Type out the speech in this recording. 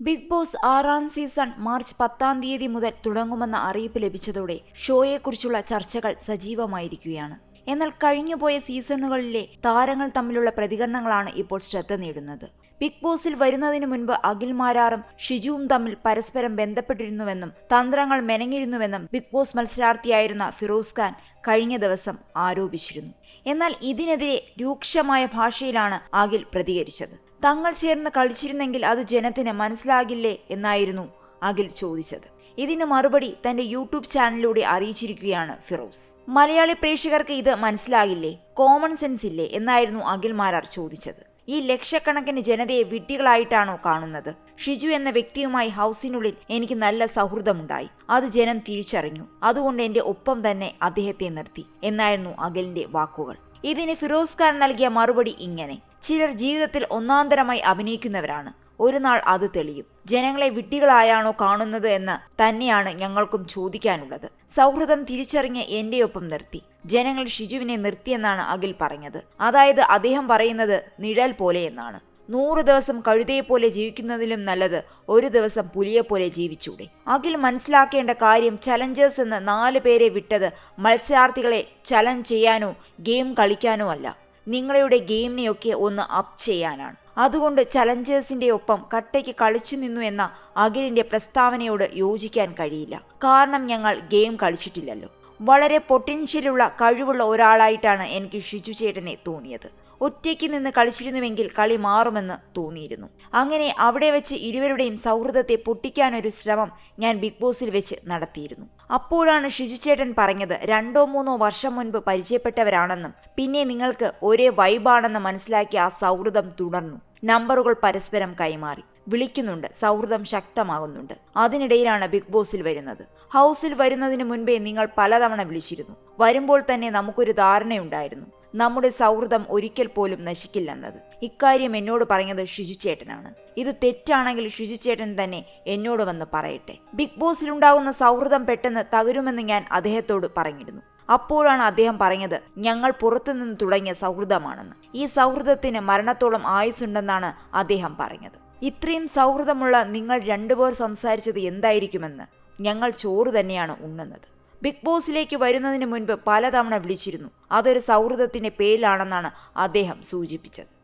Big boss ആറാം season March പത്താം തീയതി മുതൽ തുടങ്ങുമെന്ന അറിയിപ്പ് ലഭിച്ചതോടെ ഷോയെക്കുറിച്ചുള്ള ചർച്ചകൾ സജീവമായിരിക്കുകയാണ്. എന്നാൽ കഴിഞ്ഞുപോയ സീസണുകളിലെ താരങ്ങൾ തമ്മിലുള്ള പ്രതികരണങ്ങളാണ് ഇപ്പോൾ ശ്രദ്ധ നേടുന്നത്. ബിഗ് ബോസിൽ വരുന്നതിന് മുൻപ് അഖിൽ മാരാറും ഷിജുവും തമ്മിൽ പരസ്പരം ബന്ധപ്പെട്ടിരുന്നുവെന്നും തന്ത്രങ്ങൾ മെനഞ്ഞിരുന്നുവെന്നും ബിഗ് ബോസ് മത്സരാർത്ഥിയായിരുന്ന ഫിറോസ് ഖാൻ കഴിഞ്ഞ ദിവസം ആരോപിച്ചിരുന്നു. എന്നാൽ ഇതിനെതിരെ രൂക്ഷമായ ഭാഷയിലാണ് അഖിൽ പ്രതികരിച്ചത്. തങ്ങൾ ചേർന്ന് കളിച്ചിരുന്നെങ്കിൽ അത് ജനത്തിന് മനസ്സിലാകില്ലേ എന്നായിരുന്നു അഖിൽ ചോദിച്ചത്. ഇതിന് മറുപടി തന്റെ യൂട്യൂബ് ചാനലിലൂടെ അറിയിച്ചിരിക്കുകയാണ് ഫിറോസ്. മലയാളി പ്രേക്ഷകർക്ക് ഇത് മനസ്സിലാകില്ലേ കോമൺ സെൻസ് ഇല്ലേ എന്നായിരുന്നു അഖിൽ മാരാർ ചോദിച്ചത്. ഈ ലക്ഷക്കണക്കിന് ജനതയെ വിഡ്ഢികളായിട്ടാണോ കാണുന്നത്? ഷിജു എന്ന വ്യക്തിയുമായി ഹൗസിനുള്ളിൽ എനിക്ക് നല്ല സൗഹൃദമുണ്ടായി. അത് ജനം തിരിച്ചറിഞ്ഞു. അതുകൊണ്ട് എന്റെ ഒപ്പം തന്നെ അദ്ദേഹത്തെ നിർത്തി എന്നായിരുന്നു അഖിലിന്റെ വാക്കുകൾ. ഇതിന് ഫിറോസ് ഖാൻ നൽകിയ മറുപടി ഇങ്ങനെ. ചിലർ ജീവിതത്തിൽ ഒന്നാന്തരമായി അഭിനയിക്കുന്നവരാണ്. ഒരു നാൾ അത് തെളിയും. ജനങ്ങളെ വിട്ടികളായാണോ കാണുന്നത് എന്ന് തന്നെയാണ് ഞങ്ങൾക്കും ചോദിക്കാനുള്ളത്. സൗഹൃദം തിരിച്ചറിഞ്ഞ് എന്റെയൊപ്പം നിർത്തി. ജനങ്ങൾ ഷിജുവിനെ നിർത്തിയെന്നാണ് അഖിൽ പറഞ്ഞത്. അതായത് അദ്ദേഹം പറയുന്നത് നിഴൽ പോലെ എന്നാണ്. നൂറ് ദിവസം കഴുതയെ പോലെ ജീവിക്കുന്നതിലും നല്ലത് ഒരു ദിവസം പുലിയെ പോലെ ജീവിച്ചൂടെ. അഖിൽ മനസ്സിലാക്കേണ്ട കാര്യം ചലഞ്ചേഴ്സ് എന്ന് നാല് പേരെ വിട്ടത് മത്സരാർത്ഥികളെ ചലഞ്ച് ചെയ്യാനോ ഗെയിം കളിക്കാനോ അല്ല. നിങ്ങളുടെ ഗെയിമിനെയൊക്കെ ഒന്ന് അപ്പ് ചെയ്യാനാണ്. അതുകൊണ്ട് ചലഞ്ചേഴ്സിന്റെ ഒപ്പം കട്ടയ്ക്ക് കളിച്ചു നിന്നു എന്ന അഖിലിന്റെ പ്രസ്താവനയോട് യോജിക്കാൻ കഴിയില്ല. കാരണം ഞങ്ങൾ ഗെയിം കളിച്ചിട്ടില്ലല്ലോ. വളരെ പൊട്ടൻഷ്യലുള്ള കഴിവുള്ള ഒരാളായിട്ടാണ് എനിക്ക് ഷിജു ചേട്ടനെ തോന്നിയത്. ഒറ്റയ്ക്ക് നിന്ന് കളിച്ചിരുന്നുവെങ്കിൽ കളി മാറുമെന്ന് തോന്നിയിരുന്നു. അങ്ങനെ അവിടെ വെച്ച് ഇരുവരുടെയും സൗഹൃദത്തെ പൊട്ടിക്കാനൊരു ശ്രമം ഞാൻ ബിഗ് ബോസിൽ വെച്ച് നടത്തിയിരുന്നു. അപ്പോഴാണ് ഷിജുചേട്ടൻ പറഞ്ഞത് രണ്ടോ മൂന്നോ വർഷം മുൻപ് പരിചയപ്പെട്ടവരാണെന്നും പിന്നെ നിങ്ങൾക്ക് ഒരേ വൈബാണെന്ന് മനസ്സിലാക്കി ആ സൗഹൃദം തുടർന്നു. നമ്പറുകൾ പരസ്പരം കൈമാറി. വിളിക്കുന്നുണ്ട് സൗഹൃദം ശക്തമാകുന്നുണ്ട്. അതിനിടയിലാണ് ബിഗ് ബോസിൽ വരുന്നത്. ഹൗസിൽ വരുന്നതിന് മുൻപേ നിങ്ങൾ പലതവണ വിളിച്ചിരുന്നു. വരുമ്പോൾ തന്നെ നമുക്കൊരു ധാരണയുണ്ടായിരുന്നു. നമ്മുടെ സൗഹൃദം ഒരിക്കൽ പോലും നശിക്കില്ലെന്നത്. ഇക്കാര്യം എന്നോട് പറഞ്ഞത് ഷിജുചേട്ടനാണ് ഇത് തെറ്റാണെങ്കിൽ ഷിജുചേട്ടൻ തന്നെ എന്നോട് വന്ന് പറയട്ടെ. ബിഗ് ബോസിലുണ്ടാകുന്ന സൗഹൃദം പെട്ടെന്ന് തകരുമെന്ന് ഞാൻ അദ്ദേഹത്തോട് പറഞ്ഞിരുന്നു. അപ്പോഴാണ് അദ്ദേഹം പറഞ്ഞത് ഞങ്ങൾ പുറത്തുനിന്ന് തുടങ്ങിയ സൗഹൃദമാണെന്ന്. ഈ സൗഹൃദത്തിന് മരണത്തോളം ആയുസ്സുണ്ടെന്നാണ് അദ്ദേഹം പറഞ്ഞത്. ഇത്രയും സൗഹൃദമുള്ള നിങ്ങൾ രണ്ടുപേർ സംസാരിച്ചത് എന്തായിരിക്കുമെന്ന് ഞങ്ങൾ ചോറ് തന്നെയാണ് ഉണ്ണുന്നത്. ബിഗ് ബോസിലേക്ക് വരുന്നതിന് മുൻപ് പലതവണ വിളിച്ചിരുന്നു. അതൊരു സൗഹൃദത്തിന്റെ പേരിലാണെന്നാണ് അദ്ദേഹം സൂചിപ്പിച്ചത്.